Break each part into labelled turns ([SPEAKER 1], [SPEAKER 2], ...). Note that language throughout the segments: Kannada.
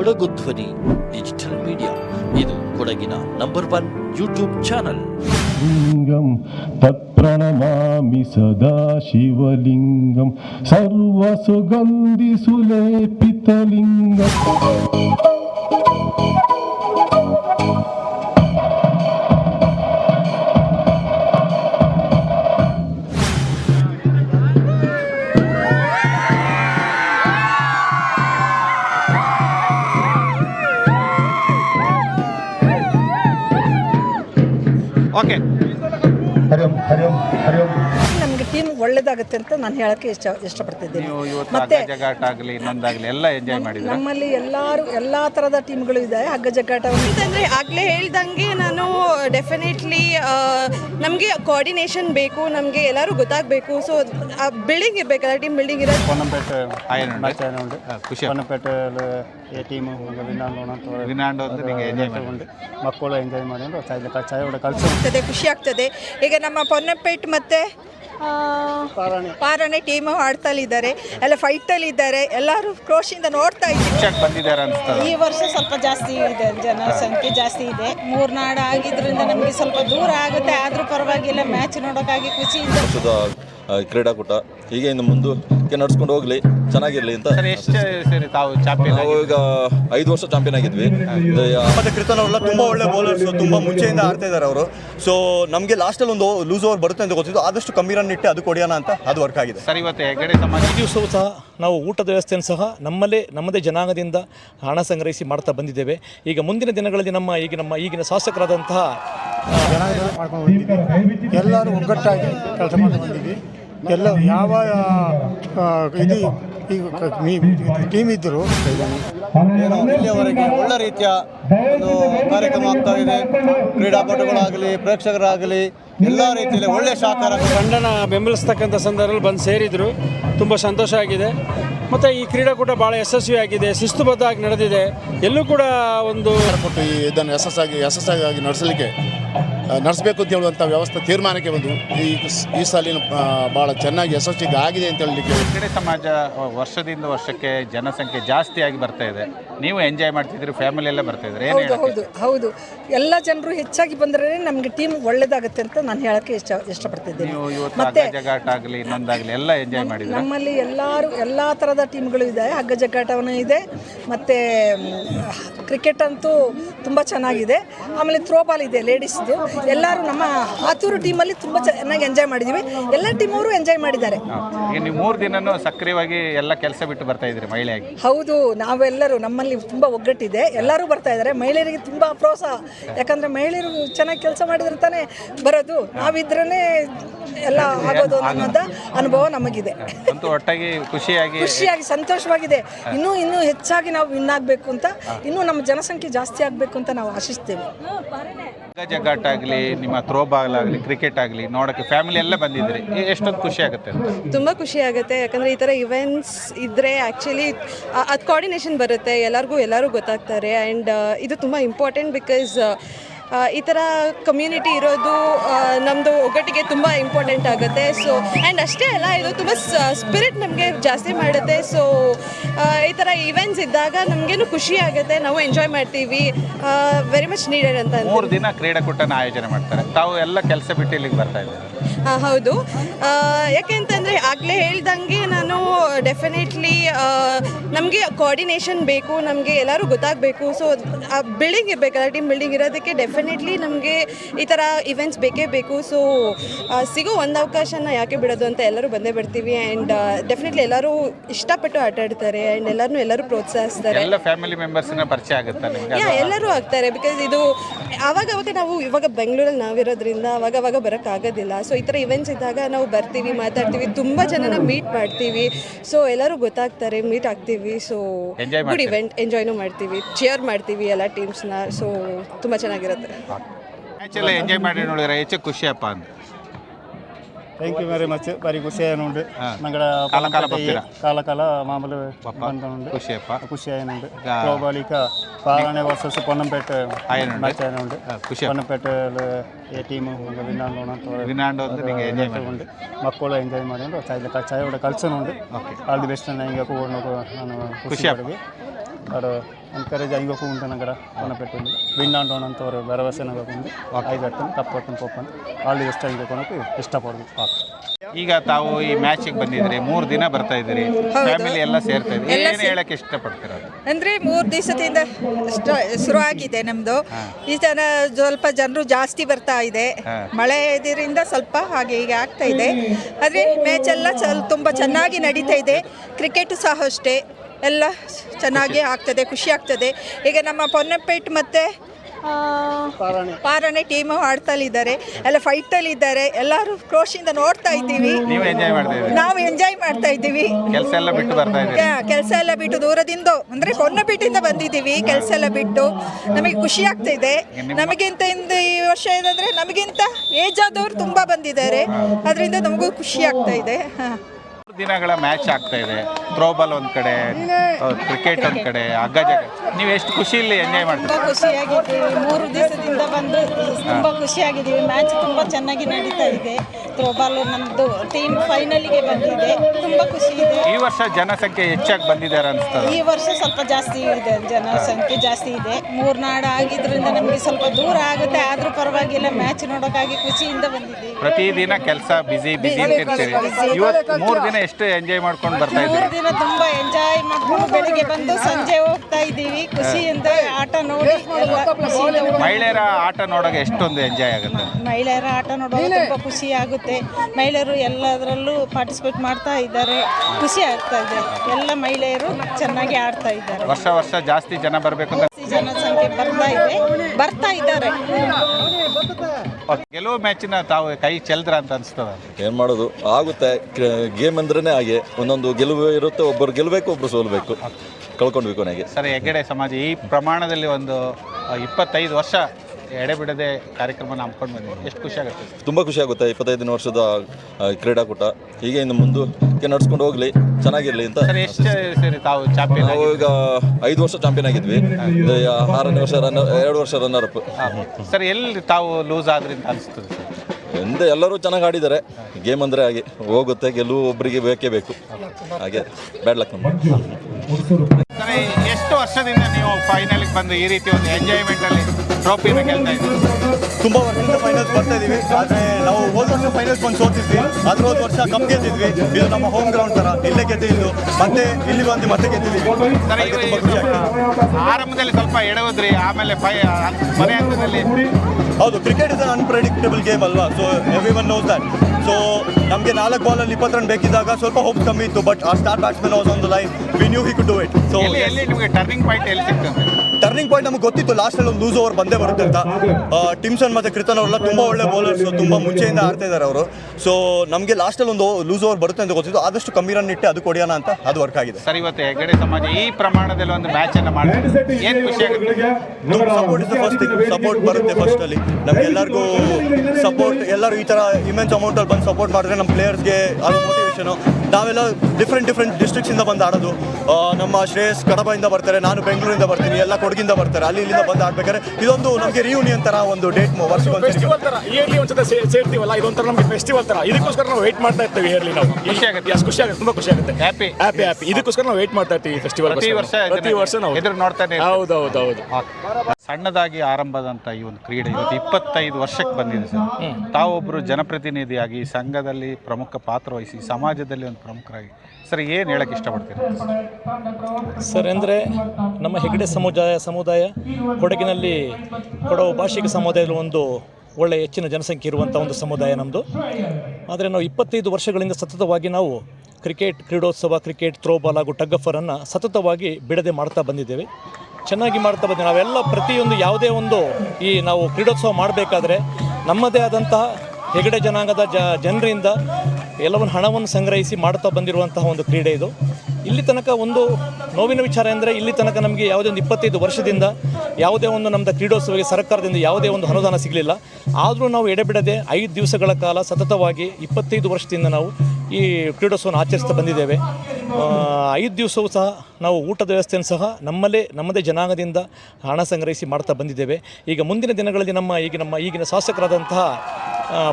[SPEAKER 1] ಕೊಡಗು ಧ್ವನಿ ಡಿಜಿಟಲ್ ಮೀಡಿಯಾ ಇದು ಕೊಡಗಿನ ನಂಬರ್ ಒನ್ ಯೂಟ್ಯೂಬ್ ಚಾನಲ್
[SPEAKER 2] ಲಿಂಗಂ ತತ್ಪ್ರಣಮಾಮಿ ಸದಾ ಶಿವಲಿಂಗಂ, ಸರ್ವ
[SPEAKER 3] ಸುಗಂಧಿ
[SPEAKER 2] ಸುಲೇಪಿತ ഓക്കെ. ഹരി ഓം ഹരി ഓം
[SPEAKER 4] ഹരി. ഓം ಟೀಮ್ ಒಳ್ಳೇದಾಗುತ್ತೆ ಅಂತ ನಾನು ಹೇಳೋಕ್ಕೆ ಇಷ್ಟ ಇಷ್ಟಪಡ್ತಿದ್ದೀನಿ.
[SPEAKER 3] ನೀವು ಇವತ್ತು
[SPEAKER 4] ಮತ್ತೆ
[SPEAKER 3] ಜಗಾಟ ಆಗಲಿ ಇನ್ನೊಂದಾಗಲಿ ಎಲ್ಲ ಎಂಜಾಯ್ ಮಾಡಿದ್ರೆ
[SPEAKER 4] ನಮ್ಮಲ್ಲಿ ಎಲ್ಲರೂ ಎಲ್ಲ ಥರದ ಟೀಮ್ಗಳು ಇದೆ ಹಗ್ಗ ಜಗ್ಗಾಟ
[SPEAKER 5] ಅಂದರೆ ಆಗಲೇ ಹೇಳ್ದಂಗೆ ನಾನು ಡೆಫಿನೆಟ್ಲಿ ನಮಗೆ ಕೋಆರ್ಡಿನೇಷನ್ ಬೇಕು ನಮಗೆ ಎಲ್ಲರೂ ಗೊತ್ತಾಗಬೇಕು. ಸೊ ಬಿಲ್ಡಿಂಗ್ ಇರಬೇಕಲ್ಲ ಟೀಮ್ ಬಿಲ್ಡಿಂಗ್ ಇರೋದು.
[SPEAKER 3] ಪೊನ್ನಂಪೇಟೆ
[SPEAKER 6] ಹಾಯ್ ನೋಡಿ ಚೆನ್ನಾಗಿ
[SPEAKER 3] ಖುಷಿ
[SPEAKER 6] ಪೊನ್ನಪೇಟೆಯಲ್ಲಿ ಎ ಟೀಮು
[SPEAKER 3] ವಿನಾಂಡ್ ಅಂತ ನಿಮಗೆ ಎಂಜಾಯ್ ಮಾಡಿ.
[SPEAKER 6] ಮಕ್ಕಳು ಎಂಜಾಯ್ ಮಾಡಿ ಚಾಯ್ ಚಾಯ್
[SPEAKER 7] ಖುಷಿ ಆಗ್ತದೆ. ಈಗ ನಮ್ಮ ಪೊನ್ನಪೇಟೆ ಮತ್ತು ಪಾರಾಣೆ. ಟೀಮ್ ಆಡ್ತಲಿದ್ದಾರೆ ಎಲ್ಲ ಫೈಟಲ್ಲಿ ಇದ್ದಾರೆ ಎಲ್ಲರೂ ಕ್ರೋಶಿಂದ ನೋಡ್ತಾ
[SPEAKER 3] ಇದ್ದಾರೆ ಬಂದಿದ್ದಾರೆ
[SPEAKER 8] ಈ ವರ್ಷ ಸ್ವಲ್ಪ ಜಾಸ್ತಿ ಇದೆ ಜನಸಂಖ್ಯೆ ಜಾಸ್ತಿ ಇದೆ. ಮೂರ್ನಾಡು ಆಗಿದ್ರಿಂದ ನಮಗೆ ಸ್ವಲ್ಪ ದೂರ ಆಗುತ್ತೆ ಆದರೂ ಪರವಾಗಿಲ್ಲ ಮ್ಯಾಚ್ ನೋಡೋಕ್ಕಾಗಿ ಖುಷಿಯಿಂದ.
[SPEAKER 9] ಆ, ಕ್ರೀಡಾಕೂಟ. ಹೀಗೆ ಇನ್ನು ಮುಂದಕ್ಕೆ ನಡ್ಸ್ಕೊಂಡು ಹೋಗ್ಲಿ ಚೆನ್ನಾಗಿರ್ಲಿ ಅಂತ.
[SPEAKER 3] ಸರ್ ಎಷ್ಟು ಸರಿ ತಾವು ಚಾಂಪಿಯನ್
[SPEAKER 9] ನಾವು ಈಗ ಐದು ವರ್ಷ ಚಾಂಪಿಯನ್ ಆಗಿದ್ವಿ. ಇದು ಯಾ-
[SPEAKER 10] ಮತ್ತೆ ಕ್ರಿತನ್ ಅವರೆಲ್ಲ ತುಂಬಾ ಒಳ್ಳೆ ಬೌಲರ್ಸ್ ತುಂಬಾ ಮುಂಚೆಯಿಂದ ಆಡ್ತಾ ಇದ್ದಾರೆ ಅವರು. ಸೊ ನಮಗೆ ಲಾಸ್ಟಲ್ಲಿ ಒಂದು ಲೂಸ್ ಓವರ್ ಬರುತ್ತೆ ಅಂತ ಗೊತ್ತಿದ್ದು ಆದಷ್ಟು ಕಮ್ಮಿ ರನ್ ಇಟ್ಟು ಅದು ಕೊಡಿಯೋಣ ಅಂತ ಅದು ವರ್ಕ್ ಆಗಿದೆ.
[SPEAKER 3] ಸರ್ ಇವತ್ತು ಹೆಗಡೆ ಸಮಾಜ
[SPEAKER 11] ಈ ದಿವಸವೂ ಸಹ ನಾವು ಊಟದ ವ್ಯವಸ್ಥೆಯನ್ನು ಸಹ ನಮ್ಮಲ್ಲೇ ನಮ್ಮದೇ ಜನಾಂಗದಿಂದ ಹಣ ಸಂಗ್ರಹಿಸಿ ಮಾಡ್ತಾ ಬಂದಿದ್ದೇವೆ. ಈಗ ಮುಂದಿನ ದಿನಗಳಲ್ಲಿ ನಮ್ಮ ಈಗ ನಮ್ಮ ಈಗಿನ ಶಾಸಕರಾದಂತಹ
[SPEAKER 6] ಮಾಡ್ಕೊಂಡು ಬಂದಿದ್ದೀವಿ. ಎಲ್ಲರೂ ಒಗ್ಗಟ್ಟಾಗಿ ಕೆಲಸ ಮಾಡ್ತಾ ಬಂದಿದ್ವಿ ಎಲ್ಲ ಯಾವ ಇದು ಈಗ ಟೀಮ್ ಇದ್ದರು
[SPEAKER 10] ಇಲ್ಲಿಯವರೆಗೆ ಒಳ್ಳೆ ರೀತಿಯ ಒಂದು ಕಾರ್ಯಕ್ರಮ ಆಗ್ತಾ ಇದೆ. ಕ್ರೀಡಾಪಟುಗಳಾಗಲಿ, ಪ್ರೇಕ್ಷಕರಾಗಲಿ ಎಲ್ಲ ರೀತಿಯಲ್ಲಿ ಒಳ್ಳೆ ಸಹಕಾರ
[SPEAKER 12] ಗಂಡನ ಬೆಂಬಲಿಸ್ತಕ್ಕಂಥ ಸಂದರ್ಭದಲ್ಲಿ ಬಂದು ಸೇರಿದರು. ತುಂಬ ಸಂತೋಷ ಆಗಿದೆ. ಮತ್ತು ಈ ಕ್ರೀಡಾಕೂಟ ಭಾಳ ಯಶಸ್ವಿಯಾಗಿದೆ ಶಿಸ್ತುಬದ್ಧವಾಗಿ ನಡೆದಿದೆ. ಎಲ್ಲೂ ಕೂಡ ಒಂದು
[SPEAKER 6] ಕೊಟ್ಟು ಈ ಇದನ್ನು ಯಶಸ್ಸಾಗಿ ಯಶಸ್ಸಾಗಿ ನಡೆಸಲಿಕ್ಕೆ ನಡೆಸಬೇಕು ಅಂತ ಹೇಳುವಂಥ ವ್ಯವಸ್ಥೆ ತೀರ್ಮಾನಕ್ಕೆ ಬಂದು ಈ ಈ ಸಾಲಿನ ಭಾಳ ಚೆನ್ನಾಗಿ ಯಶಸ್ವಿಗೆ ಆಗಿದೆ ಅಂತ ಹೇಳಲಿಕ್ಕೆ
[SPEAKER 3] ಕ್ರೀಡೆ ಸಮಾಜ ವರ್ಷದಿಂದ ವರ್ಷಕ್ಕೆ ಜನಸಂಖ್ಯೆ ಜಾಸ್ತಿಯಾಗಿ ಆಗಿ ಬರ್ತಾ ಇದೆ. ನೀವು ಎಂಜಾಯ್ ಮಾಡ್ತಿದ್ರಿ ಫ್ಯಾಮಿಲಿ ಎಲ್ಲ ಬರ್ತಾ ಇದ್ರೆ ಏನು
[SPEAKER 4] ಹೌದು ಹೌದು ಹೌದು. ಎಲ್ಲ ಜನರು ಹೆಚ್ಚಾಗಿ ಬಂದರೆ ನಮಗೆ ಟೀಮ್ ಒಳ್ಳೇದಾಗುತ್ತೆ ಅಂತ ನಾನು ಹೇಳೋಕ್ಕೆ ಇಷ್ಟ ಇಷ್ಟಪಡ್ತಿದ್ದೀನಿ. ಮತ್ತೆ
[SPEAKER 3] ಜಗಾಟ ಆಗಲಿ ಇನ್ನೊಂದಾಗಲಿ ಎಲ್ಲ ಎಂಜಾಯ್ ಮಾಡಿದ್ರು
[SPEAKER 4] ನಮ್ಮಲ್ಲಿ ಎಲ್ಲರೂ ಎಲ್ಲ ಥರದ ಟೀಮ್ಗಳು ಇದೆ. ಹಗ್ಗ ಜಗ್ಗಾಟವೂ ಇದೆ. ಮತ್ತು ಕ್ರಿಕೆಟ್ ಅಂತೂ ತುಂಬ ಚೆನ್ನಾಗಿದೆ. ಆಮೇಲೆ ಥ್ರೋಬಾಲ್ ಇದೆ ಲೇಡೀಸ್ದು ಎಲ್ಲರೂ ನಮ್ಮ ಆತೂರು ಟೀಮಲ್ಲಿ ತುಂಬ ಚೆನ್ನಾಗಿ ಎಂಜಾಯ್ ಮಾಡಿದ್ದೀವಿ. ಎಲ್ಲ ಟೀಮವರು ಎಂಜಾಯ್ ಮಾಡಿದ್ದಾರೆ.
[SPEAKER 3] ನೀವು ಮೂರು ದಿನನೂ ಸಕ್ರಿಯವಾಗಿ ಎಲ್ಲ ಕೆಲಸ ಬಿಟ್ಟು ಬರ್ತಾ ಇದ್ದೀರಿ ಮಹಿಳೆಯಾಗಿ.
[SPEAKER 4] ಹೌದು ನಾವೆಲ್ಲರೂ ನಮ್ಮಲ್ಲಿ ತುಂಬ ಒಗ್ಗಟ್ಟಿದೆ. ಎಲ್ಲರೂ ಬರ್ತಾ ಇದ್ದಾರೆ. ಮಹಿಳೆಯರಿಗೆ ತುಂಬ ಪ್ರೋತ್ಸಾಹ. ಯಾಕಂದರೆ ಮಹಿಳೆಯರು ಚೆನ್ನಾಗಿ ಕೆಲಸ ಮಾಡಿದ್ರೆ ತಾನೇ ಬರೋದು. ನಾವಿದ್ರೇ ಎಲ್ಲ ಆಗೋದು ಅನ್ನೋದ ಅನುಭವ ನಮಗಿದೆ.
[SPEAKER 3] ಅಂತೂ ಒಟ್ಟಾಗಿ ಖುಷಿಯಾಗಿ
[SPEAKER 4] ಖುಷಿಯಾಗಿ ಸಂತೋಷವಾಗಿದೆ. ಇನ್ನೂ ಇನ್ನೂ ಹೆಚ್ಚಾಗಿ ನಾವು ವಿನ್ ಆಗಬೇಕು ಅಂತ ಇನ್ನೂ ನಮ್ಮ ಜನಸಂಖ್ಯೆ ಜಾಸ್ತಿ ಆಗಬೇಕು ಅಂತ ನಾವು ಆಶಿಸ್ತೇವೆ.
[SPEAKER 3] ಜಗ್ಗಾಟ ಆಗಲಿ ನಿಮ್ಮ ಥ್ರೋಬಾಲ್ ಆಗಲಿ ಕ್ರಿಕೆಟ್ ಆಗಲಿ ನೋಡೋಕ್ಕೆ ಫ್ಯಾಮಿಲಿ ಎಲ್ಲ ಬಂದಿದ್ರೆ. ಎಷ್ಟೊಂದು ಖುಷಿ ಆಗುತ್ತೆ
[SPEAKER 5] ತುಂಬ ಖುಷಿ ಆಗುತ್ತೆ. ಯಾಕಂದರೆ ಈ ಥರ ಇವೆಂಟ್ಸ್ ಇದ್ದರೆ ಆ್ಯಕ್ಚುಲಿ ಅದು ಕೋಆರ್ಡಿನೇಷನ್ ಬರುತ್ತೆ. ಎಲ್ಲರಿಗೂ ಎಲ್ಲರೂ ಗೊತ್ತಾಗ್ತಾರೆ. ಆ್ಯಂಡ್ ಇದು ತುಂಬ ಇಂಪಾರ್ಟೆಂಟ್ ಬಿಕಾಸ್ ಈ ಥರ ಕಮ್ಯುನಿಟಿ ಇರೋದು ನಮ್ಮದು ಒಗ್ಗಟ್ಟಿಗೆ ತುಂಬ ಇಂಪಾರ್ಟೆಂಟ್ ಆಗುತ್ತೆ. ಸೊ ಆ್ಯಂಡ್ ಅಷ್ಟೇ ಅಲ್ಲ ಇದು ತುಂಬ ಸ್ಪಿರಿಟ್ ನಮಗೆ ಜಾಸ್ತಿ ಮಾಡುತ್ತೆ. ಸೊ ಈ ಥರ ಈವೆಂಟ್ಸ್ ಇದ್ದಾಗ ನಮಗೇನು ಖುಷಿ ಆಗುತ್ತೆ. ನಾವು ಎಂಜಾಯ್ ಮಾಡ್ತೀವಿ. ವೆರಿ ಮಚ್ ನೀಡೆಡ್ ಅಂತ.
[SPEAKER 3] ಮೂರು ದಿನ ಕ್ರೀಡಾಕೂಟನ ಆಯೋಜನೆ ಮಾಡ್ತಾರೆ. ತಾವು ಎಲ್ಲ ಕೆಲಸ ಬಿಟ್ಟು ಇಲ್ಲಿಗೆ ಬರ್ತಾ ಇದ್ದಾರೆ?
[SPEAKER 5] ಹೌದು. ಯಾಕೆ ಯಾಕೆಂತಂದರೆ ಆಗಲೇ ಹೇಳ್ದಂಗೆ ನಾನು ಡೆಫಿನೆಟ್ಲಿ ನಮಗೆ ಕೋಆರ್ಡಿನೇಷನ್ ಬೇಕು ನಮಗೆ ಎಲ್ಲರೂ ಗೊತ್ತಾಗಬೇಕು. ಸೊ ಆ ಬಿಲ್ಡಿಂಗ್ ಇರಬೇಕಲ್ಲ ಟೀಮ್ ಬಿಲ್ಡಿಂಗ್ ಇರೋದಕ್ಕೆ ಡೆಫಿನೆಟ್ಲಿ ನಮಗೆ ಈ ಥರ ಇವೆಂಟ್ಸ್ ಬೇಕೇ ಬೇಕು. ಸೊ ಸಿಗೋ ಒಂದು ಅವಕಾಶನ ಯಾಕೆ ಬಿಡೋದು ಅಂತ ಎಲ್ಲರೂ ಬಂದೇ ಬರ್ತೀವಿ. ಆ್ಯಂಡ್ ಡೆಫಿನೆಟ್ಲಿ ಎಲ್ಲರೂ ಇಷ್ಟಪಟ್ಟು ಆಟ ಆಡ್ತಾರೆ. ಆ್ಯಂಡ್ ಎಲ್ಲರೂ ಎಲ್ಲರೂ ಪ್ರೋತ್ಸಾಹಿಸ್ತಾರೆ.
[SPEAKER 3] ಎಲ್ಲ ಫ್ಯಾಮಿಲಿ ಮೆಂಬರ್ಸ್ನ ಪರಿಚಯ ಆಗುತ್ತೆ
[SPEAKER 5] ಎಲ್ಲರೂ ಆಗ್ತಾರೆ. ಬಿಕಾಸ್ ಇದು ಅವಾಗ ಅವಾಗ ನಾವು ಇವಾಗ ಬೆಂಗಳೂರಲ್ಲಿ ನಾವಿರೋದ್ರಿಂದ ಅವಾಗ ಅವಾಗ ಬರೋಕ್ಕಾಗೋದಿಲ್ಲ. ಸೊ ಈ ಥರ ಇವೆಂಟ್ಸ್ ಇದ್ದಾಗ ನಾವು ಬರ್ತೀವಿ ಮಾತಾಡ್ತೀವಿ ತುಂಬ ಜನನ ಮೀಟ್ ಮಾಡ್ತೀವಿ. ಸೊ ಎಲ್ಲರೂ ಗೊತ್ತಾಗ್ತಾರೆ ಮೀಟ್ ಆಗ್ತೀವಿ. So
[SPEAKER 3] good.
[SPEAKER 5] ಇವೆಂಟ್ ಎಂಜಾಯ್ನೂ ಮಾಡ್ತೀವಿ. ಚೇರ್ ಮಾಡ್ತೀವಿ ಎಲ್ಲ ಟೀಮ್ಸ್ನ ಸೊ ತುಂಬ ಚೆನ್ನಾಗಿರುತ್ತೆ.
[SPEAKER 3] ಎಂಜಾಯ್ ಮಾಡಿ ನೋಡಿದ್ರೆ ಹೆಚ್ಚು ಖುಷಿಯಪ್ಪ ಅಂತ.
[SPEAKER 6] ಥ್ಯಾಂಕ್ ಯು ವೆರಿ ಮಚ್ ಬಾರಿ ಖುಷಿ
[SPEAKER 3] ಖುಷಿಯಾಯನುಂಡು
[SPEAKER 6] ನಂಗಡ
[SPEAKER 3] ಕಾಲ ಕಾಲ ಬರ್ತೀರಾ?
[SPEAKER 6] ಕಾಲ ಕಾಲ ಮಾಮೂಲು ಬಂದನುಂಡು
[SPEAKER 3] ಖುಷಿಯಪ್ಪ ಖುಷಿಯಾಯನುಂಡು
[SPEAKER 6] ಗೋಪಾಲಿಕ ಪಾಲನೆ ವರ್ಸಸ್ ಪೊನ್ನಂಪೇಟೆ
[SPEAKER 3] ಆಯನುಂಡು.
[SPEAKER 6] ಮ್ಯಾಚ್ ಆಯನುಂಡು
[SPEAKER 3] ಆ, ಖುಷಿಯಪ್ಪ
[SPEAKER 6] ಪೊನ್ನಂಪೇಟೆ ಟೀಮ್ ವಿನ್ನಾಂಡು
[SPEAKER 3] ವಿನಾಂಡ್ ಒಂದು ನಿಮಗೆ ಎಂಜಾಯ್ ಮಾಡಿ
[SPEAKER 6] ಉಂಡು ಮಕ್ಕಳು ಎಂಜಾಯ್ ಮಾಡಿ ಚಾಯ್ ಚಾಯ್ ಕಲ್ಸನುಂಡು ಓಕೆ ಆಲ್ ದಿ ಬೆಸ್ಟ್ ನಂಗೆ ನಾನು ಖುಷಿ
[SPEAKER 3] ಖುಷಿಯಪ್ಪ.
[SPEAKER 12] వాడు ఎంకరేజ్ అయిపోకుండా అక్కడ కొనపెట్టింది విన్ అంటాను ಅಂತ ಅವರು ಭರವಸೆ ನಗೊಂಡು ಐಗಟ್ಟನ್ನು ಕಪ್ ಕೊಟ್ಟು ಪೋಪನ್ వాళ్ళు ಇಷ್ಟ ಆಗಿಕೊಳಕ್ಕೆ ಇಷ್ಟಪಡೋದು ಪಾಪ
[SPEAKER 3] ಈಗ ತಾವು ಈ ಮ್ಯಾಚಿಗೆ ಬಂದಿದ್ರಿ ಮೂರು ದಿನ ಬರ್ತಾ ಇದ್ದೀರಿ ಫ್ಯಾಮಿಲಿ ಎಲ್ಲ ಸೇರ್ತಾ ಇದ್ದೀರಿ
[SPEAKER 7] ಎಲ್ಲ
[SPEAKER 3] ಏನು
[SPEAKER 7] ಸೇರ್-
[SPEAKER 3] ಹೇಳಕ್ಕೆ ಇಷ್ಟಪಡ್ತೀರಾ
[SPEAKER 7] ಅಂದರೆ ಮೂರು ದಿವಸದಿಂದ ಸ್ಟ- ಶುರುವಾಗಿದೆ ನಮ್ಮದು ಈ ಜನ ಸ್ವಲ್ಪ ಜನರು ಜಾಸ್ತಿ ಬರ್ತಾ ಇದೆ ಮಳೆ ಇದರಿಂದ ಸ್ವಲ್ಪ ಹಾಗೆ ಹೀಗೆ ಆಗ್ತಾ ಇದೆ ಆದರೆ ಮ್ಯಾಚ್ ಎಲ್ಲ ಚಲ್ ತುಂಬ ಚೆನ್ನಾಗಿ ನಡೀತಾ ಇದೆ ಕ್ರಿಕೆಟು ಸಹ ಅಷ್ಟೇ ಎಲ್ಲ ಚೆನ್ನಾಗಿ ಆಗ್ತದೆ ಖುಷಿ ಆಗ್ತದೆ. ಈಗ ನಮ್ಮ ಪೊನ್ನಪೇಟ್ ಮತ್ತು ಪಾರಣೆ ಟೀಮು ಆಡ್ತಲಿದ್ದಾರೆ. ಎಲ್ಲ ಫೈಟಲ್ಲಿ ಇದ್ದಾರೆ. ಎಲ್ಲರೂ ಕ್ರೋಶಿಂದ ನೋಡ್ತಾ ಇದ್ದೀವಿ.
[SPEAKER 3] ನೀವು ಎಂಜಾಯ್ ಮಾಡ್ತಾ ಇದ್ದೀರಿ?
[SPEAKER 7] ನಾವು ಎಂಜಾಯ್ ಮಾಡ್ತಾ ಇದ್ದೀವಿ.
[SPEAKER 3] ಕೆಲಸ ಎಲ್ಲ ಬಿಟ್ಟು
[SPEAKER 7] ಕೆಲಸ ಎಲ್ಲ ಬಿಟ್ಟು ದೂರದಿಂದ ಅಂದ್ರೆ ಹೊನ್ನಪೇಟೆಯಿಂದ ಬಂದಿದ್ದೀವಿ. ಕೆಲಸ ಎಲ್ಲ ಬಿಟ್ಟು. ನಮಗೆ ಖುಷಿ ಆಗ್ತಾ ಇದೆ ನಮಗಿಂತ ಇಂದ ಈ ವರ್ಷ ಏನಂದ್ರೆ ನಮಗಿಂತ ಏಜ್ ಆದವರು ತುಂಬಾ ಬಂದಿದ್ದಾರೆ. ಅದರಿಂದ ನಮಗೂ ಖುಷಿ ಆಗ್ತಾ ಇದೆ. ಹಾ.
[SPEAKER 3] ದಿನಗಳ ಮ್ಯಾಚ್ ಆಗ್ತಾ ಇದೆ. ಥ್ರೋಬಾಲ್ ಒಂದ್ ಕಡೆ ಕ್ರಿಕೆಟ್ ಒಂದ್ ಕಡೆ ಹಗ್ಗ ಜಗ ನೀವು ಎಷ್ಟು ಖುಷಿಯಲ್ಲಿ ಎಂಜಾಯ್ ಮಾಡ್ತೀರಾ?
[SPEAKER 8] ಖುಷಿಯಾಗಿದ್ದೀವಿ. ಮೂರು ದಿವಸದಿಂದ ಬಂದು ತುಂಬ ಖುಷಿಯಾಗಿದ್ದೀವಿ. ಮ್ಯಾಚ್ ತುಂಬ ಚೆನ್ನಾಗಿ ನಡೀತಾ ಇದೆ. ಥ್ರೋಬಾಲು ನಮ್ಮದು ಟೀಮ್ ಫೈನಲಿಗೆ ಬಂದಿದೆ. ತುಂಬ ಖುಷಿ ಇದೆ.
[SPEAKER 3] ಈ ವರ್ಷ ಜನಸಂಖ್ಯೆ ಹೆಚ್ಚಾಗಿ ಬಂದಿದ್ದಾರೆ ಅನಿಸ್ತದೆ
[SPEAKER 8] ಈ ವರ್ಷ ಸ್ವಲ್ಪ ಜಾಸ್ತಿ ಇದೆ ಜನಸಂಖ್ಯೆ ಜಾಸ್ತಿ ಇದೆ. ಮೂರ್ನಾಡು ಆಗಿದ್ರಿಂದ ನಮಗೆ ಸ್ವಲ್ಪ ದೂರ ಆಗುತ್ತೆ ಆದರೂ ಪರವಾಗಿಲ್ಲ ಮ್ಯಾಚ್ ನೋಡೋಕ್ಕಾಗಿ ಖುಷಿಯಿಂದ ಬಂದಿದ್ದೀವಿ.
[SPEAKER 3] ಪ್ರತಿದಿನ ಕೆಲಸ ಬಿಸಿ ಬಿಸಿ ಅಂತ ಇರ್ತೀರಿ. ಇವತ್ತು ಮೂರು ದಿನ ಎಷ್ಟು ಎಂಜಾಯ್ ಮಾಡ್ಕೊಂಡು ಬರ್ತಾ
[SPEAKER 8] ಮೂರು
[SPEAKER 3] ಇದ್ದೀರಿ
[SPEAKER 8] ದಿನ ತುಂಬ ಎಂಜಾಯ್ ಮಾಡ್ಕೊಂಡು ಬೆಳಿಗ್ಗೆ ಬಂದು ಸಂಜೆ ಹೋಗ್ತಾ ಇದ್ದೀವಿ. ಖುಷಿಯಿಂದ ಆಟ ನೋಡಿ ಎಲ್ಲ ಖುಷಿಯಿಂದ
[SPEAKER 3] ಮಹಿಳೆಯರ ಆಟ ನೋಡೋಕೆ ಎಷ್ಟೊಂದು ಎಂಜಾಯ್ ಆಗುತ್ತೆ?
[SPEAKER 8] ಮಹಿಳೆಯರ ಆಟ ನೋಡೋದು ತುಂಬ ಖುಷಿ ಆಗುತ್ತೆ. ಮಹಿಳೆಯರು ಎಲ್ಲದರಲ್ಲೂ ಪಾರ್ಟಿಸಿಪೇಟ್ ಮಾಡ್ತಾ ಇದ್ದಾರೆ. ಖುಷಿ ಆಗ್ತಾ ಇದೆ. ಎಲ್ಲ ಮಹಿಳೆಯರು ಚೆನ್ನಾಗಿ ಆಡ್ತಾ ಇದ್ದಾರೆ.
[SPEAKER 3] ವರ್ಷ ವರ್ಷ ಜಾಸ್ತಿ ಜನ ಬರಬೇಕು ಅಂತ
[SPEAKER 8] ಜಾಸ್ತಿ ಜನಸಂಖ್ಯೆ ಬರ್ತಾ ಇದೆ. ಬರ್ತಾ ಇದ್ದಾರೆ.
[SPEAKER 3] ಕೆಲವು ಮ್ಯಾಚಿನ ತಾವು ಕೈ ಚೆಲ್ದ್ರ ಅಂತ ಅನಿಸ್ತದ?
[SPEAKER 9] ಏನು ಮಾಡೋದು? ಆಗುತ್ತೆ. ಗೇಮ್ ಅಂದ್ರೇ ಹಾಗೆ. ಒಂದೊಂದು ಗೆಲುವು ಇರುತ್ತೆ. ಒಬ್ಬರು ಗೆಲ್ಲಬೇಕು ಒಬ್ಬರು ಸೋಲ್ಬೇಕು. ಕಳ್ಕೊಂಡ್ಬೇಕು ಕೊನೆಗೆ.
[SPEAKER 3] ಸರ್ ಹೆಗ್ಗಡೆ ಸಮಾಜ ಈ ಪ್ರಮಾಣದಲ್ಲಿ ಒಂದು ಇಪ್ಪತ್ತೈದು ವರ್ಷ ಎಡೆಬಿಡದೆ ಕಾರ್ಯಕ್ರಮನ ಹಮ್ಕೊಂಡು ಬಂದಿದ್ದೀವಿ ಎಷ್ಟು ಖುಷಿ ಆಗುತ್ತೆ.
[SPEAKER 9] ತುಂಬ ಖುಷಿ ಆಗುತ್ತೆ ಇಪ್ಪತ್ತೈದನೇ ವರ್ಷದ ಆ, ಕ್ರೀಡಾಕೂಟ. ಹೀಗೆ ಇನ್ನು ಮುಂದಕ್ಕೆ ನಡ್ಸ್ಕೊಂಡು ಹೋಗ್ಲಿ ಚೆನ್ನಾಗಿರ್ಲಿ ಅಂತ
[SPEAKER 3] ಸರ್ ಎಷ್ಟು ಸರಿ ತಾವು ಚಾಂಪಿಯನ್
[SPEAKER 9] ನಾವು ಈಗ ಐದು ವರ್ಷ ಚಾಂಪಿಯನ್ ಆಗಿದ್ವಿ. ಇದು ಆರನೇ ವರ್ಷ ರನ್ನರ್ ಎರಡು ವರ್ಷ ರನ್ನರ್ ಅಪ್
[SPEAKER 3] ಸರ್ ಎಲ್ಲಿ ತಾವು ಲೂಸ್ ಆದ್ರಿಂದ ಅನಿಸ್ತದೆ ಸರ್
[SPEAKER 9] ಎಂದ ಎಲ್ಲರೂ ಚೆನ್ನಾಗಿ ಆಡಿದ್ದಾರೆ. ಗೇಮ್ ಅಂದರೆ ಹಾಗೆ ಹೋಗುತ್ತೆ ಗೆಲುವು ಒಬ್ಬರಿಗೆ ಬೇಕೇ ಬೇಕು. ಹಾಗೆ ಬ್ಯಾಡ್ ಲಕ್ ನಮ್ಮ
[SPEAKER 3] ಎಷ್ಟು ವರ್ಷದಿಂದ ನೀವು ಫೈನಲ್ಗೆ ಬಂದು ಈ ರೀತಿ ಒಂದು ಎಂಜಾಯ್ಮೆಂಟ್ ಅಲ್ಲಿ ಗೆಲ್ತಾ ಇದ್ದೀವಿ
[SPEAKER 10] ತುಂಬ ವರ್ಷದಿಂದ ಫೈನಲ್ಸ್ ಬರ್ತಾ ಇದೀವಿ. ಆದರೆ ನಾವು ಹೋದ ವರ್ಷ ಫೈನಲ್ಸ್ ಬಂದು ಸೋತಿದ್ವಿ. ಅದ್ರ ಹೋದ ವರ್ಷ ಕಪ್ ಗೆದ್ದಿದ್ವಿ. ಇದು ನಮ್ಮ ಹೋಮ್ ಗ್ರೌಂಡ್ ತರ. ಇಲ್ಲೇ ಗೆದ್ದಿದ್ದು. ಮತ್ತೆ ಇಲ್ಲಿ ಬಂದು ಮತ್ತೆ ಗೆದ್ದಿದ್ವಿ
[SPEAKER 3] ಸರ್
[SPEAKER 10] ಅದಕ್ಕೆ
[SPEAKER 3] ಈಗ
[SPEAKER 10] ತುಂಬ ಖುಷಿ ಆಗ್ತದೆ.
[SPEAKER 3] ಆರಂಭದಲ್ಲಿ ಸ್ವಲ್ಪ ಎಡವುದ್ರಿ ಆಮೇಲೆ ಫೈ ಮನೆ ಹಂತದಲ್ಲಿ
[SPEAKER 10] ಹೌದು cricket is un unpredictable game ಅಲ್ವಾ? So everyone knows that so ನಮಗೆ ನಾಲ್ಕು ಬಾಲಲ್ಲಿ ಇಪ್ಪತ್ತು ರನ್ ಬೇಕಿದ್ದಾಗ ಸ್ವಲ್ಪ ಹೋಪ್ ಕಮ್ಮಿ ಇತ್ತು ಬಟ್ ಆ star batsman was on the line we knew he could do
[SPEAKER 3] it so ನಿಮಗೆ ಟರ್ನಿಂಗ್ ಪಾಯಿಂಟ್ ಎಲ್ಲಿ ಸಿಗ್ತದೆ
[SPEAKER 10] ಟರ್ನಿಂಗ್ ಪಾಯಿಂಟ್ ನಮ್ಗೆ ಗೊತ್ತಿತ್ತು ಲಾಸ್ಟಲ್ಲಿ ಒಂದು ಲೂಸ್ ಓವರ್ ಬಂದೇ ಬರುತ್ತೆ ಅಂತ. ಟಿಮ್ಸನ್ ಮತ್ತೆ ಕೃತನ್ ಅವರೆಲ್ಲ ತುಂಬಾ ಒಳ್ಳೆ ಬೌಲರ್ಸ್ ತುಂಬಾ ಮುಂಚೆಯಿಂದ ಆಡ್ತಾ ಇದ್ದಾರೆ ಅವರು. ಸೊ ನಮಗೆ ಲಾಸ್ಟಲ್ಲಿ ಒಂದು ಲೂಸ್ ಓವರ್ ಬರುತ್ತೆ ಅಂತ ಗೊತ್ತಿತ್ತು. ಆದಷ್ಟು ಕಮ್ಮಿ ರನ್ ಇಟ್ಟೆ ಅದು ಕೊಡಿಯೋಣ ಅಂತ ಅದು ವರ್ಕ್ ಆಗಿದೆ.
[SPEAKER 3] ಸರ್ ಇವತ್ತು ಹೆಗ್ಗಡೆ ಸಮಾಜ ಈ ಪ್ರಮಾಣದಲ್ಲಿ ಒಂದು ಮ್ಯಾಚ್ ಅನ್ನ ಮಾಡ್ತಾರೆ ಏನು ಖುಷಿ ಆಗುತ್ತೆ?
[SPEAKER 10] ತುಂಬ support is first thing support ಬರುತ್ತೆ ಫಸ್ಟಲ್ಲಿ ನಮ್ಗೆ ಎಲ್ಲರಿಗೂ ಸಪೋರ್ಟ್ ಎಲ್ಲರೂ ಈ ತರ ಇಮೆನ್ಸ್ ಅಮೌಂಟಲ್ಲಿ ಬಂದು ಸಪೋರ್ಟ್ ಮಾಡಿದ್ರೆ ನಮ್ಮ ಪ್ಲೇಯರ್ಸ್ಗೆ ಅದು ಮೋಟಿವೇಶನ್ ನಾವೆಲ್ಲ ಡಿಫ್ರೆಂಟ್ ಡಿಫ್ರೆಂಟ್ ಡಿಸ್ಟ್ರಿಕ್ಸಿಂದ ಬಂದು ಆಡೋದು. ಆ, ನಮ್ಮ ಶ್ರೇಯಸ್ ಕಡಬದಿಂದ ಬರ್ತಾರೆ ನಾನು ಬೆಂಗಳೂರಿಂದ ಬರ್ತೀನಿ ಎಲ್ಲ ಕೊಡಗಿಂದ ಬರ್ತಾರೆ. ಅಲ್ಲಿ ಇಲ್ಲಿಂದ ಬಂದು ಆಗ್ಬೇಕಾದ್ರೆ ಇದೊಂದು ನಮಗೆ ರಿಯೂನಿಯನ್ ತರ ಒಂದು ಡೇಟ್
[SPEAKER 11] ಫೆಸ್ಟಿವಲ್ ತರ. ಇಯರ್ಲಿ ಒಂದ್ಸತ ಸೇ- ಸೇರ್ತೀವಲ್ಲ ಇದೊಂಥರ ನಮಗೆ ಫೆಸ್ಟಿವಲ್ ತರ. ಇದಕ್ಕೋಸ್ಕರ ನಾವು ವೇಟ್ ಮಾಡ್ತಾ ಇರ್ತೀವಿ ಇಯರ್ಲಿ ನಾವು.
[SPEAKER 3] ಖುಷಿ ಆಗುತ್ತೆ.
[SPEAKER 11] Yes, ಖುಷಿ ಆಗುತ್ತೆ. ತುಂಬಾ ಖುಷಿ ಆಗುತ್ತೆ.
[SPEAKER 3] ಹ್ಯಾಪಿ
[SPEAKER 11] ಹ್ಯಾಪಿ ಹ್ಯಾಪಿ ಇದಕ್ಕೋಸ್ಕರ ನಾವು ವೇಟ್ ಮಾಡ್ತಾ ಇರ್ತೀವಿ ಫೆಸ್ಟಿವಲ್
[SPEAKER 3] ಪ್ರತಿ ವರ್ಷ
[SPEAKER 11] ಪ್ರತಿ ವರ್ಷ ನಾವು
[SPEAKER 3] ಎದುರು ನೋಡ್ತಾನೆ ಇರ್ತೀವಿ.
[SPEAKER 11] ಹೌದು ಹೌದು ಹೌದು
[SPEAKER 3] ಸಣ್ಣದಾಗಿ ಆರಂಭದಂತ ಈ ಒಂದು ಕ್ರೀಡೆ ಇವತ್ತು ಇಪ್ಪತ್ತೈದು ವರ್ಷಕ್ಕೆ ಬಂದಿದೆ ಸರ್. ತಾವೊಬ್ಬರು ಜನಪ್ರತಿನಿಧಿಯಾಗಿ ಸಂಘದಲ್ಲಿ ಪ್ರಮುಖ ಪಾತ್ರ ವಹಿಸಿ ಸಮಾಜದಲ್ಲಿ ಒಂದು ಪ್ರಮುಖರಾಗಿ ಸರ್, ಏನು ಹೇಳಕ್ಕೆ ಇಷ್ಟಪಡ್ತೀರಿ?
[SPEAKER 11] ಸರ್, ಅಂದರೆ ನಮ್ಮ ಹೆಗ್ಡೆ ಸಮುದಾಯ ಸಮುದಾಯ ಕೊಡಗಿನಲ್ಲಿ ಕೊಡವು ಭಾಷಿಕ ಸಮುದಾಯದಲ್ಲಿ ಒಂದು ಒಳ್ಳೆಯ ಹೆಚ್ಚಿನ ಜನಸಂಖ್ಯೆ ಇರುವಂಥ ಒಂದು ಸಮುದಾಯ ನಮ್ಮದು ಆದರೆ ನಾವು ಇಪ್ಪತ್ತೈದು ವರ್ಷಗಳಿಂದ ಸತತವಾಗಿ ನಾವು ಕ್ರಿಕೆಟ್ ಕ್ರೀಡೋತ್ಸವ, ಕ್ರಿಕೆಟ್ ಥ್ರೋಬಾಲ್ ಹಾಗೂ ಟಗ್ಗಫರನ್ನು ಸತತವಾಗಿ ಬಿಡದೆ ಮಾಡ್ತಾ ಬಂದಿದ್ದೇವೆ. ಚೆನ್ನಾಗಿ ಮಾಡ್ತಾ ಬಂದಿದ್ದೇವೆ. ನಾವೆಲ್ಲ ಪ್ರತಿಯೊಂದು ಯಾವುದೇ ಒಂದು ಈ ನಾವು ಕ್ರೀಡೋತ್ಸವ ಮಾಡಬೇಕಾದ್ರೆ ನಮ್ಮದೇ ಆದಂತಹ ಹೆಗಡೆ ಜನಾಂಗದ ಜ ಜನರಿಂದ ಎಲ್ಲವನ್ನು ಹಣವನ್ನು ಸಂಗ್ರಹಿಸಿ ಮಾಡ್ತಾ ಬಂದಿರುವಂತಹ ಒಂದು ಕ್ರೀಡೆ ಇದು. ಇಲ್ಲಿ ತನಕ ಒಂದು ನೋವಿನ ವಿಚಾರ ಅಂದರೆ ಇಲ್ಲಿ ತನಕ ನಮಗೆ ಯಾವುದೇ ಒಂದು ಇಪ್ಪತ್ತೈದು ವರ್ಷದಿಂದ ಯಾವುದೇ ಒಂದು ನಮ್ಮದು ಕ್ರೀಡೋತ್ಸವಕ್ಕೆ ಸರ್ಕಾರದಿಂದ ಯಾವುದೇ ಒಂದು ಅನುದಾನ ಸಿಗಲಿಲ್ಲ. ಆದರೂ ನಾವು ಎಡೆಬಿಡದೆ ಐದು ದಿವಸಗಳ ಕಾಲ ಸತತವಾಗಿ ಇಪ್ಪತ್ತೈದು ವರ್ಷದಿಂದ ನಾವು ಈ ಕ್ರೀಡೋತ್ಸವವನ್ನು ಆಚರಿಸ್ತಾ ಬಂದಿದ್ದೇವೆ. ಐದು ದಿವಸವೂ ಸಹ ನಾವು ಊಟದ ವ್ಯವಸ್ಥೆಯನ್ನು ಸಹ ನಮ್ಮಲ್ಲೇ, ನಮ್ಮದೇ ಜನಾಂಗದಿಂದ ಹಣ ಸಂಗ್ರಹಿಸಿ ಮಾಡ್ತಾ ಬಂದಿದ್ದೇವೆ. ಈಗ ಮುಂದಿನ ದಿನಗಳಲ್ಲಿ ನಮ್ಮ ಈಗ ನಮ್ಮ ಈಗಿನ ಶಾಸಕರಾದಂತಹ